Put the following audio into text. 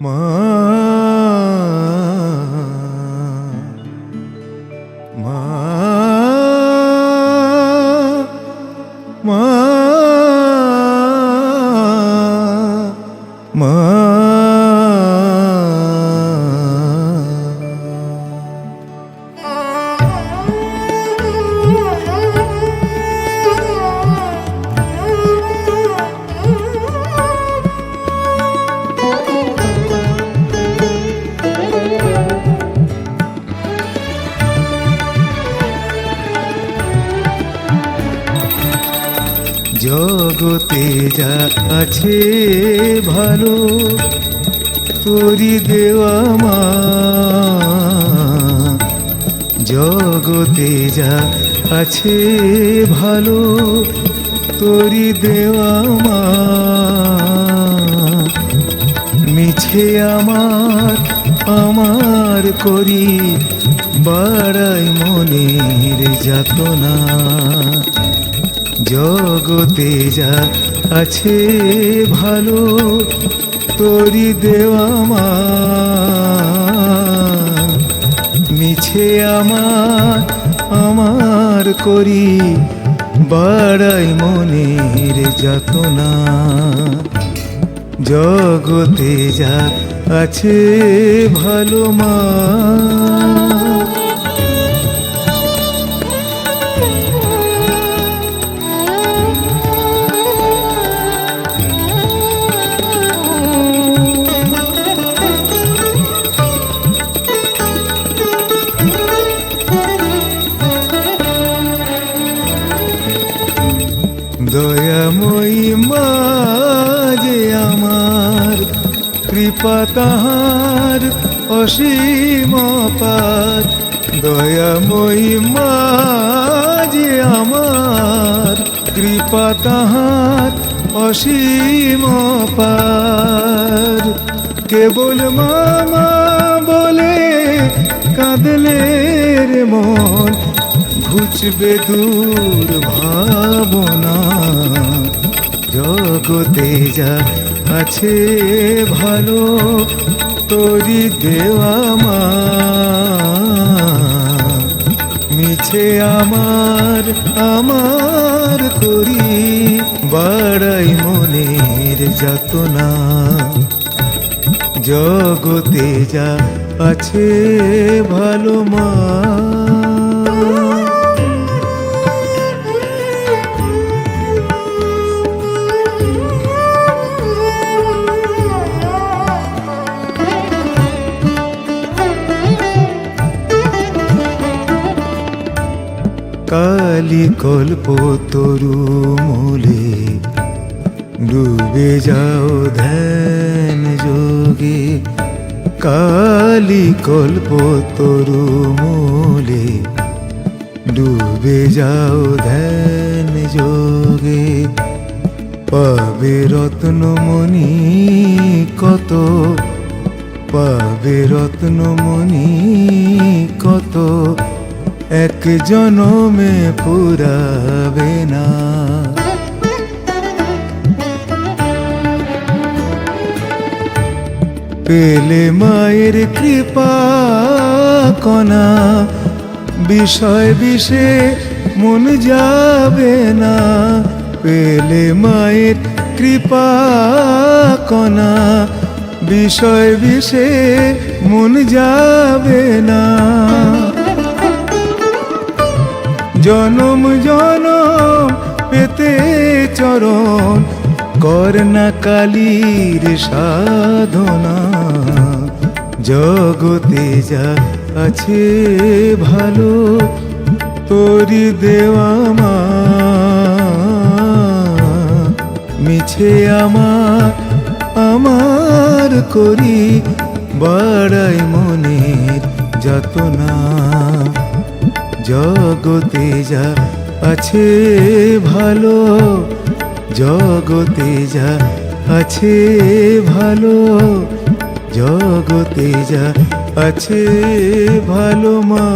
মা। মা। মা। জগতে যা আছে ভালো, তোরি দেওয়া মা। জগতে যা আছে ভালো, তোরি দেওয়া মা। মিছে আমার আমার করি, বাড়াই মনের যাতনা। জগতে যা আছে ভালো তোরি দেওয়া মা মিছে আমার আমার করি, বাড়াই মনের যাতনা। জগতে যা আছে ভালো মা। দয়াময়ী মা যে আমার, কৃপা তাহার অসীম পার দয়াময়ী মা আমার, কৃপা তাহার অসীম পার কেবল মামা বলে কাঁদলে রে ঘুচবে দূর ভাবনা। জগতে যা আছে ভালো, তোরি দেওয়া মা। মিছে আমার আমার করি বাড়াই মনের যাতনা। জগতে যা আছে ভালো মা। কালি কল্প তরু মূলে ডুবে যাও ধ্যান যোগে। কালি কল্প তরু মূলে ডুবে যাও ধ্যান যোগে। পাবে রত্নমণি কত, পাবে রত্নমণি কত এক জনমে পুরাবে না। পেলে মায়ের কৃপা কণা বিষয় বিষে মন যাবে না। পেলে মায়ের কৃপা কণা বিষয় বিষে মন যাবে না। জনম জনম, পেতে চরণ করনা কালীর সাধনা। জগতে যা আছে ভালো, তোরি দেওয়া মা। মিছে আমার আমার করি, বাড়াই মনের যাতনা। জগতে যা আছে ভালো জগতে যা আছে ভালো জগতে যা আছে ভালো মা।